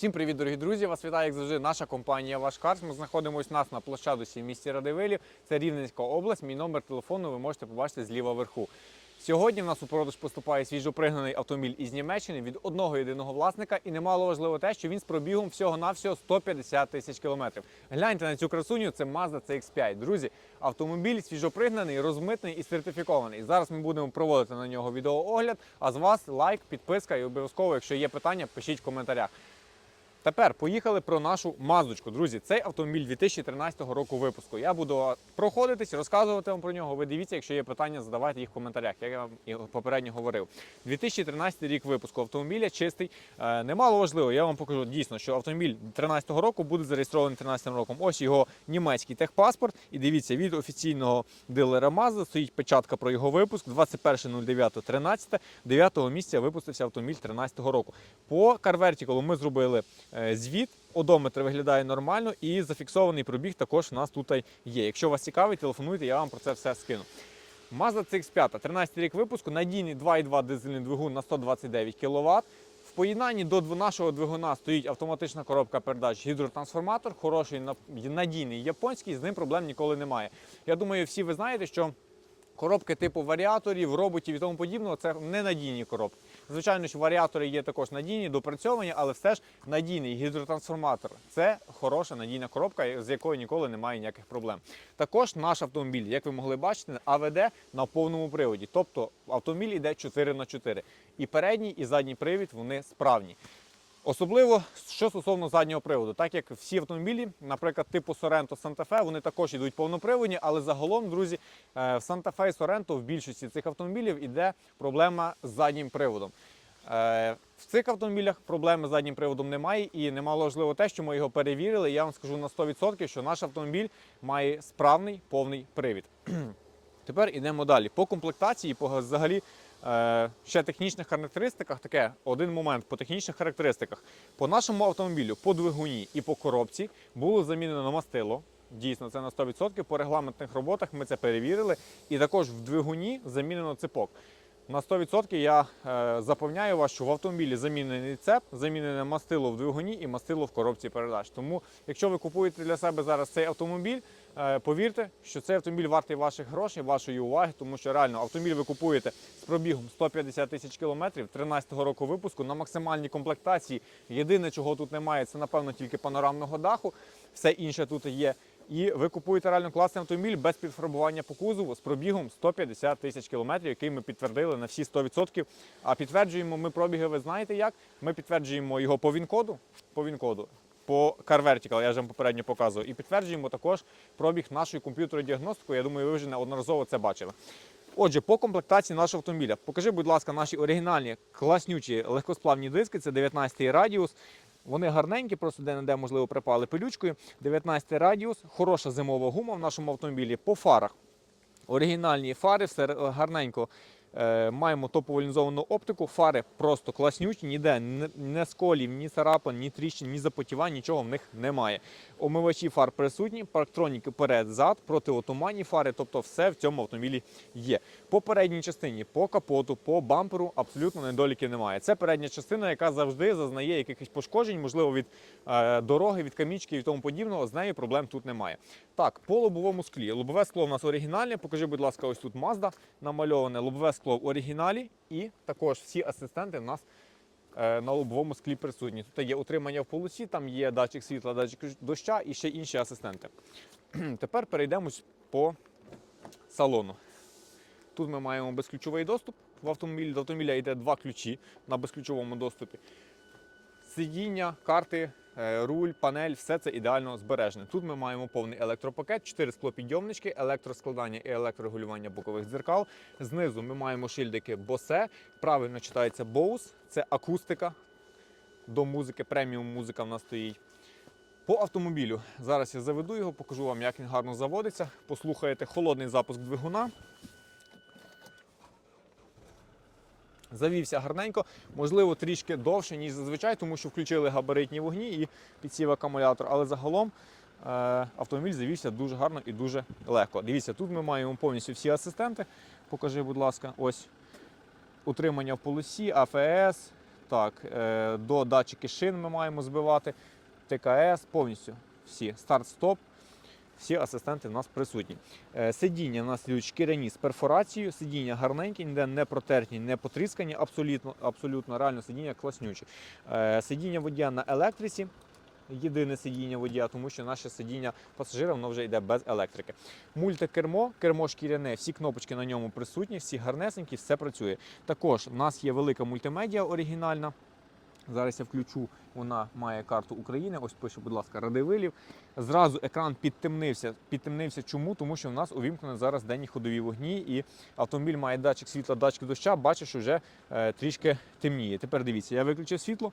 Всім привіт, дорогі друзі! Вас вітає, як завжди, наша компанія Ваш Карс. Ми знаходимося у нас на площадусі в місті Радивилів. Це Рівненська область. Мій номер телефону ви можете побачити зліва вверху. Сьогодні в нас у продаж поступає свіжопригнаний автомобіль із Німеччини від одного єдиного власника. І немало важливо те, що він з пробігом всього-навсього 150 тисяч кілометрів. Гляньте на цю красуню, це Mazda CX-5. Друзі, автомобіль свіжопригнаний, розмитний і сертифікований. Зараз ми будемо проводити на нього відеоогляд. А з вас лайк, підписка і обов'язково, якщо є питання, пишіть в коментарях. Тепер поїхали про нашу маздочку. Друзі, цей автомобіль 2013 року випуску. Я буду проходитись, розказувати вам про нього. Ви дивіться, якщо є питання, задавайте їх в коментарях, як я вам попередньо говорив. 2013 рік випуску автомобіля чистий. Е, Немало важливо, я вам покажу дійсно, що автомобіль 2013 року буде зареєстрований 2013 роком. Ось його німецький техпаспорт. І дивіться, від офіційного дилера Mazda стоїть печатка про його випуск 21.09.13. 9 місяця випустився автомобіль 2013 року. По CarVertical ми зробили звіт. Одометр виглядає нормально і зафіксований пробіг також у нас тут є. Якщо вас цікавить, телефонуйте, я вам про це все скину. Mazda CX-5, 13 рік випуску, надійний 2,2 дизельний двигун на 129 кВт. В поєднанні до нашого двигуна стоїть автоматична коробка передач, гідротрансформатор, хороший надійний японський, з ним проблем ніколи немає. Я думаю, всі ви знаєте, що коробки типу варіаторів, роботів і тому подібного це ненадійні коробки. Звичайно, що варіатори є також надійні, допрацьовані, але все ж надійний гідротрансформатор це хороша надійна коробка, з якою ніколи немає ніяких проблем. Також наш автомобіль, як ви могли бачити, АВД на повному приводі. Тобто автомобіль йде 4 на 4 І передній, і задній привід вони справні. Особливо що стосовно заднього приводу, так як всі автомобілі, наприклад, типу Sorento Santa Fe, вони також йдуть повноприводні, але загалом, друзі, е, в Fe і Sorento в більшості цих автомобілів іде проблема з заднім приводом. Е, В цих автомобілях проблеми з заднім приводом немає, і немало важливо те, що ми його перевірили. Я вам скажу на 100%, що наш автомобіль має справний повний привід. Тепер йдемо далі. По комплектації, по взагалі ще технічних характеристиках, таке один момент по технічних характеристиках. По нашому автомобілю, по двигуні і по коробці було замінено мастило. Дійсно, це на 100%. По регламентних роботах ми це перевірили. І також в двигуні замінено цепок. На 100% я е, запевняю вас, що в автомобілі замінений цеп, замінене мастило в двигуні і мастило в коробці передач. Тому, якщо ви купуєте для себе зараз цей автомобіль, е, повірте, що цей автомобіль вартий ваших грошей, вашої уваги, тому що реально автомобіль ви купуєте з пробігом 150 тисяч кілометрів 13-го року випуску на максимальній комплектації. Єдине, чого тут немає, це напевно тільки панорамного даху. Все інше тут є. І ви купуєте реально класний автомобіль без підфарбування по кузову з пробігом 150 тисяч кілометрів, який ми підтвердили на всі 100%. А підтверджуємо ми пробіги, ви знаєте як? Ми підтверджуємо його по ВІН-коду, по ВІН-коду, по CarVertical, я вже вам попередньо показував. І підтверджуємо також пробіг нашою комп'ютерної діагностикою. Я думаю, ви вже неодноразово це бачили. Отже, по комплектації нашого автомобіля. Покажи, будь ласка, наші оригінальні класнючі легкосплавні диски. Це 19 радіус. Вони гарненькі, просто де-не-де, можливо, припали пилючкою. 19 радіус, хороша зимова гума в нашому автомобілі. По фарах. Оригінальні фари, все гарненько. Е, маємо топову лінзовану оптику, фари просто класнючі, ніде не, не сколів, ні царапин, ні тріщин, ні запотівань, нічого в них немає. Омивачі фар присутні, парктроніки перед-зад, протиотуманні фари, тобто все в цьому автомобілі є. По передній частині, по капоту, по бамперу абсолютно недоліків немає. Це передня частина, яка завжди зазнає якихось пошкоджень, можливо, від е, дороги, від камічки і тому подібного. З нею проблем тут немає. Так, по лобовому склі. Лобове скло у нас оригінальне. Покажи, будь ласка, ось тут Mazda намальоване. Лобове скло в оригіналі, і також всі асистенти в нас на лобовому склі присутні. Тут є утримання в полосі, там є датчик світла, датчик доща і ще інші асистенти. Тепер перейдемо по салону. Тут ми маємо безключовий доступ в автомобілі. До автомобіля йде два ключі на безключовому доступі. Сидіння, карти, е, руль, панель, все це ідеально збережене. Тут ми маємо повний електропакет, 4 склопідйомнички, електроскладання і електрорегулювання бокових дзеркал. Знизу ми маємо шильдики Bose, правильно читається Bose, це акустика до музики, преміум музика в нас стоїть. По автомобілю зараз я заведу його, покажу вам, як він гарно заводиться. Послухаєте холодний запуск двигуна. Завівся гарненько, можливо, трішки довше, ніж зазвичай, тому що включили габаритні вогні і підсів акумулятор. Але загалом е, автомобіль завівся дуже гарно і дуже легко. Дивіться, тут ми маємо повністю всі асистенти. Покажи, будь ласка, ось утримання в полосі, АФС, Так, е, до датчики шин ми маємо збивати, ТКС, повністю всі. Старт-стоп. Всі асистенти в нас присутні. Е, Сидіння у нас йдуть шкіряні з перфорацією, сидіння гарненькі, ніде не протерті, не потріскані, абсолютно, абсолютно реально сидіння класнючі. Е, Сидіння водія на електриці. Єдине сидіння водія, тому що наше сидіння пасажира воно вже йде без електрики. Мультикермо, кермо шкіряне, всі кнопочки на ньому присутні, всі гарнесенькі, все працює. Також у нас є велика мультимедіа оригінальна. Зараз я включу, вона має карту України. Ось пише, будь ласка, Радивилів. Зразу екран підтемнився. Підтемнився чому? Тому що в нас увімкнені зараз денні ходові вогні, і автомобіль має датчик світла, датчик доща. Бачиш, що вже е, трішки темніє. Тепер дивіться, я виключив світло.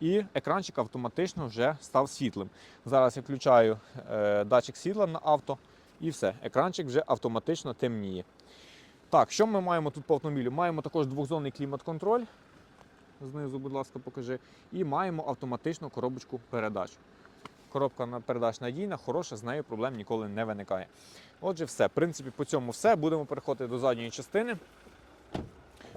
І екранчик автоматично вже став світлим. Зараз я включаю е, датчик світла на авто, і все, екранчик вже автоматично темніє. Так, що ми маємо тут по автомобілю? Маємо також двохзонний клімат-контроль. Знизу, будь ласка, покажи. І маємо автоматичну коробочку передач. Коробка на передач надійна, хороша, з нею проблем ніколи не виникає. Отже, все. В принципі, по цьому все. Будемо переходити до задньої частини.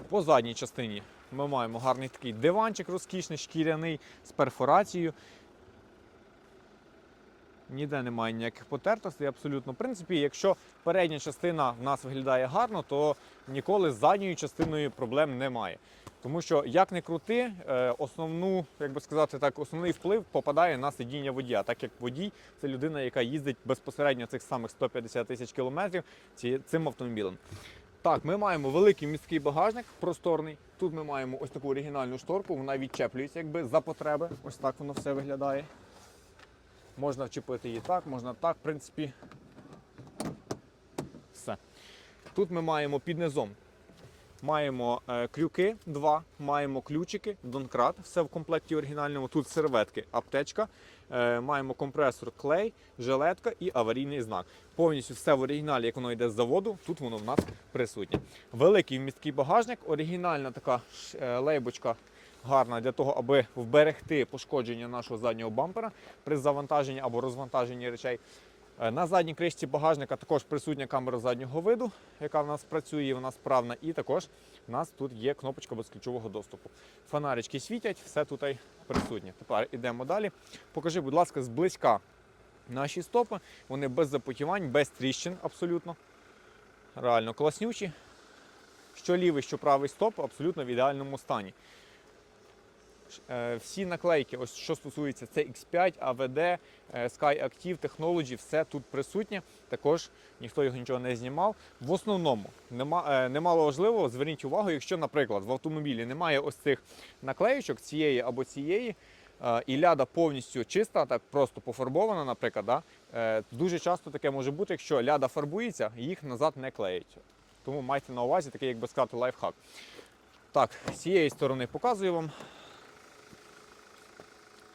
По задній частині ми маємо гарний такий диванчик розкішний, шкіряний з перфорацією. Ніде немає ніяких потертостей, абсолютно. В принципі, якщо передня частина в нас виглядає гарно, то ніколи з задньою частиною проблем немає. Тому що, як не крути, е, основну, як би сказати так, основний вплив попадає на сидіння водія, так як водій це людина, яка їздить безпосередньо цих самих 150 тисяч кілометрів цим автомобілем. Так, ми маємо великий міський багажник, просторний. Тут ми маємо ось таку оригінальну шторку, вона відчеплюється якби за потреби. Ось так воно все виглядає. Можна вчепити її так, можна так, в принципі. Все. Тут ми маємо під низом. Маємо е, крюки два, маємо ключики, донкрат, все в комплекті оригінальному. Тут серветки, аптечка, е, маємо компресор, клей, жилетка і аварійний знак. Повністю все в оригіналі, як воно йде з заводу, тут воно в нас присутнє. Великий місткий багажник, оригінальна така е, лейбочка гарна для того, аби вберегти пошкодження нашого заднього бампера при завантаженні або розвантаженні речей. Е, На задній кришці багажника також присутня камера заднього виду, яка в нас працює, вона справна. І також у нас тут є кнопочка безключового доступу. Фонарички світять, все тут присутнє. Тепер йдемо далі. Покажи, будь ласка, зблизька наші стопи. Вони без запотівань, без тріщин абсолютно. Реально класнючі. Що лівий, що правий стоп абсолютно в ідеальному стані. Е, Всі наклейки, ось що стосується це X5, AVD, е, Sky Active Technology, все тут присутнє. Також ніхто його нічого не знімав. В основному е, немало важливо, зверніть увагу, якщо, наприклад, в автомобілі немає ось цих наклеючок цієї або цієї, і ляда повністю чиста, так просто пофарбована, наприклад, да, дуже часто таке може бути, якщо ляда фарбується, їх назад не клеять. Тому майте на увазі такий, як би сказати, лайфхак. Так, з цієї сторони показую вам.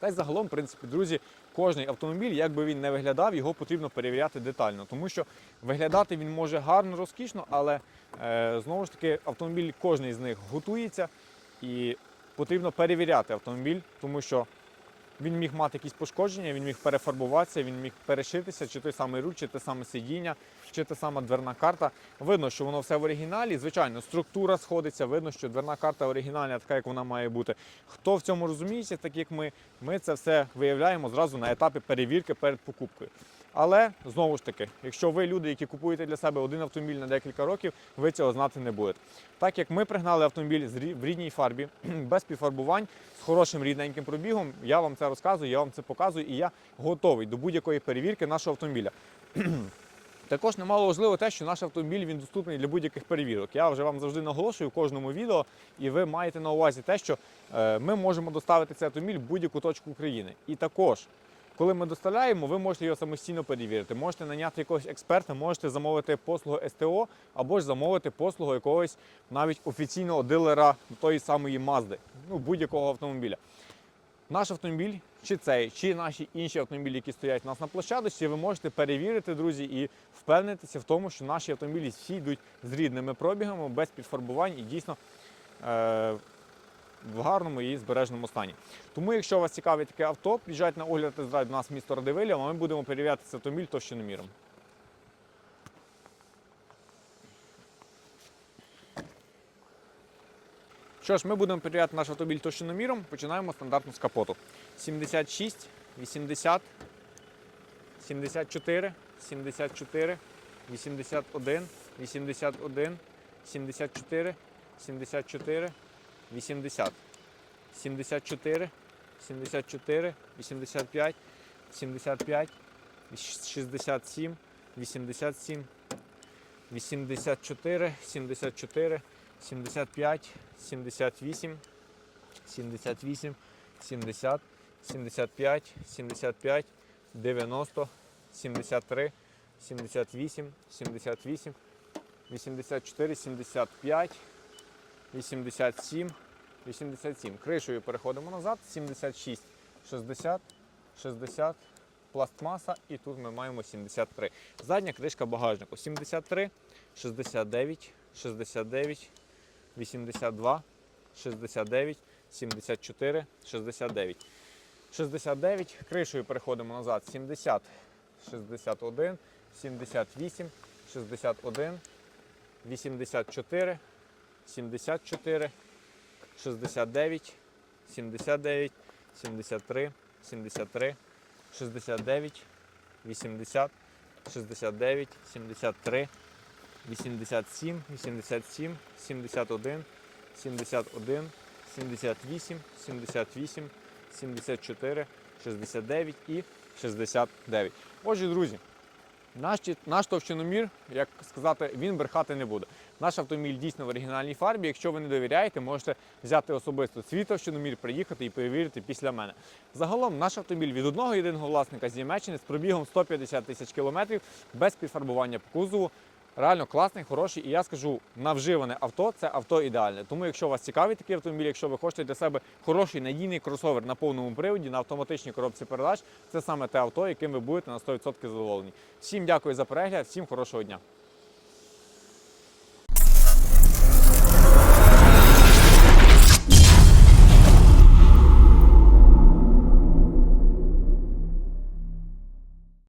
Та й загалом, в принципі, друзі, кожний автомобіль, як би він не виглядав, його потрібно перевіряти детально. Тому що виглядати він може гарно, розкішно, але е, знову ж таки автомобіль, кожний з них готується і потрібно перевіряти автомобіль, тому що він міг мати якісь пошкодження, він міг перефарбуватися, він міг перешитися, чи той самий руль, чи те саме сидіння, чи та сама дверна карта. Видно, що воно все в оригіналі. Звичайно, структура сходиться, видно, що дверна карта оригінальна, така, як вона має бути. Хто в цьому розуміється, так як ми, ми це все виявляємо зразу на етапі перевірки перед покупкою. Але знову ж таки, якщо ви люди, які купуєте для себе один автомобіль на декілька років, ви цього знати не будете. Так як ми пригнали автомобіль в рідній фарбі, без підфарбувань, з хорошим рідненьким пробігом, я вам це розказую, я вам це показую, і я готовий до будь-якої перевірки нашого автомобіля. Також немало важливо те, що наш автомобіль він доступний для будь-яких перевірок. Я вже вам завжди наголошую в кожному відео, і ви маєте на увазі те, що е, ми можемо доставити цей автомобіль в будь-яку точку України. І також, коли ми доставляємо, ви можете його самостійно перевірити. Можете наняти якогось експерта, можете замовити послугу СТО або ж замовити послугу якогось навіть офіційного дилера тої самої Мазди, ну будь-якого автомобіля. Наш автомобіль, чи цей, чи наші інші автомобілі, які стоять у нас на площадочці, ви можете перевірити, друзі, і впевнитися в тому, що наші автомобілі всі йдуть з рідними пробігами, без підфарбувань і дійсно е- в гарному і збережному стані. Тому, якщо вас цікавить таке авто, приїжджайте на огляд тест-драйв до нас місто Радивилля, а ми будемо перевіряти цей автомобіль товщиноміром. Що ж, ми будемо перевіряти наш автомобіль товщиноміром. Починаємо стандартно з капоту. 76, 80, 74, 74, 81, 81, 74, 74, 80, 74, 74, 85, 75, 67, 87, 84, 74, 75, 78, 78, 70, 75, 75, 90, 73, 78, 78, 84, 75, 87, 87. Кришею переходимо назад. 76, 60, 60, пластмаса і тут ми маємо 73. Задня кришка багажнику 73, 69, 69, 82, 69, 74, 69. 69. Кришею переходимо назад. 70, 61, 78, 61, 84, 74, 69, 79, 73, 73, 69, 80, 69, 73, 87, 87, 71, 71, 78, 78, 74, 69 і 69. Отже, друзі, наш, наш товщиномір, як сказати, він брехати не буде. Наш автомобіль дійсно в оригінальній фарбі. Якщо ви не довіряєте, можете взяти особисто свій товщиномір, приїхати і перевірити після мене. Загалом наш автомобіль від одного єдиного власника з Німеччини з пробігом 150 тисяч кілометрів без підфарбування по кузову. Реально класний, хороший. І я скажу, на вживане авто це авто ідеальне. Тому, якщо вас цікавий такий автомобіль, якщо ви хочете для себе хороший надійний кросовер на повному приводі, на автоматичній коробці передач, це саме те авто, яким ви будете на 100% задоволені. Всім дякую за перегляд, всім хорошого дня.